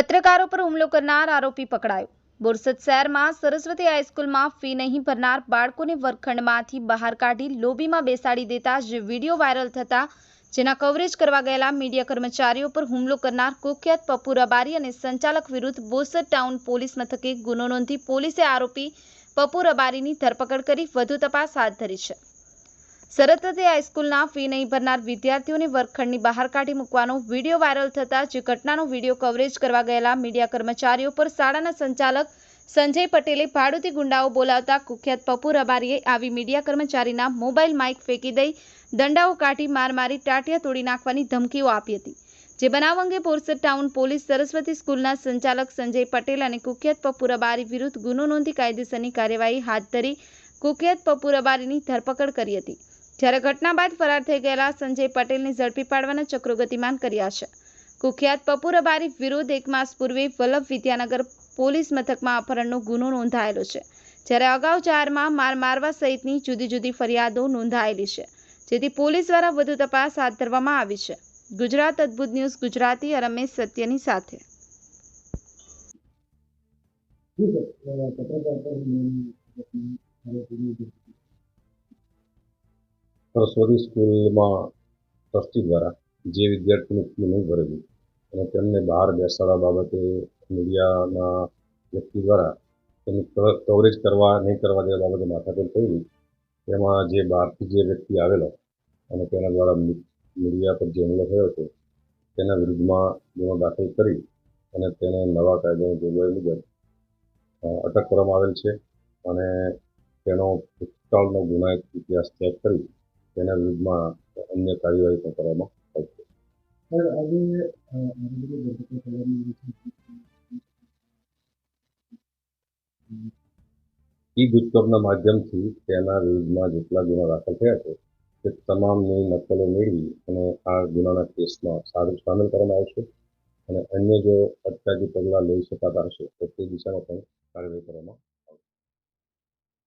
પત્રકારો પર હુમલો કરનાર આરોપી પકડાયો. બોરસદ શહેરમાં સરસ્વતી હાઈસ્કૂલમાં ફી નહીં ભરનાર બાળકોને વર્ગખંડમાંથી બહાર કાઢી લોબીમાં બેસાડી દેતા જે વીડિયો વાયરલ થતા, જેના કવરેજ કરવા ગયેલા મીડિયા કર્મચારીઓ પર હુમલો કરનાર કુખ્યાત પપ્પુ રબારી અને સંચાલક વિરુદ્ધ બોરસદ ટાઉન પોલીસ મથકે ગુનો નોંધી પોલીસે આરોપી પપ્પુ રબારીની ધરપકડ કરી વધુ તપાસ હાથ ધરી છે. સરસ્વતી હાઈસ્કૂલના ફી નહીં ભરનાર વિદ્યાર્થીઓને વર્ગખંડની બહાર કાઢી મૂકવાનો વીડિયો વાયરલ થતા જે ઘટનાનો વીડિયો કવરેજ કરવા ગયેલા મીડિયા કર્મચારીઓ પર શાળાના સંચાલક સંજય પટેલે ભાડુતી ગુંડાઓ બોલાવતા કુખ્યાત પપુ રબારીએ આવી મીડિયા કર્મચારીના મોબાઈલ માઇક ફેંકી દઈ દંડાઓ કાઢી માર મારી ટાટિયા તોડી નાખવાની ધમકીઓ આપી હતી. જે બનાવ અંગે પોરસદ ટાઉન પોલીસ સરસ્વતી સ્કૂલના સંચાલક સંજય પટેલ અને કુખ્યાત પપુ રબારી વિરુદ્ધ ગુનો નોંધી કાયદેસરની કાર્યવાહી હાથ ધરી કુખ્યાત પપુ રબારીની ધરપકડ કરી હતી. જ્યારે ઘટના બાદ ફરાર થઈ ગયેલા સંજય પટેલને ઝડપી પાડવાના ચક્રો ગતિમાન કર્યા છે. કુખ્યાત પપુરબારી વિરુદ્ધ એક માસ પૂર્વે વલ્લભ વિદ્યાનગર પોલીસ મથકમાં અપહરણનો ગુનો નોંધાયેલો છે, જ્યારે અગાઉ ચારમાં માર મારવા સહિતની જુદી જુદી ફરિયાદો નોંધાયેલી છે, જેથી પોલીસ દ્વારા વધુ તપાસ હાથ ધરવામાં આવી છે. ગુજરાત અદ્ભુત ન્યૂઝ, ગુજરાતી રમેશ સત્યની સાથે. પત્રકાર સરસ્વતી સ્કૂલમાં ટ્રસ્ટી દ્વારા જે વિદ્યાર્થીનું ફી નહીં ભરેલી. અને તેમને બહાર બેસાડવા બાબતે મીડિયાના વ્યક્તિ દ્વારા તેની કવરેજ કરવા, નહીં કરવા તે બાબતે માથાકૂટ થઈ તેમાં જે બહારથી જે વ્યક્તિ આવેલો અને તેના દ્વારા મીડિયા પર જે હુમલો થયો હતો, તેના વિરુદ્ધમાં ગુનો દાખલ કરી અને તેને નવા કાયદાની જોગવાઈ મુજબ અટક કરવામાં આવેલ છે. અને તેનો ભૂતકાળનો ગુનાહિત ઇતિહાસ ચેક કરી તેના વિરુદ્ધમાં અન્ય કાર્યવાહી પણ કરવામાં આવશે. ઈ ગુજકોપના માધ્યમથી તેના વિરુદ્ધમાં જેટલા ગુના દાખલ થયા છે તે તમામની નકલો મેળવી અને આ ગુનાના કેસમાં સારું સામેલ કરવામાં આવશે અને અન્ય જો અટકાયતી પગલાં લઈ શકાતા હશે તો તે દિશામાં પણ કાર્યવાહી કરવામાં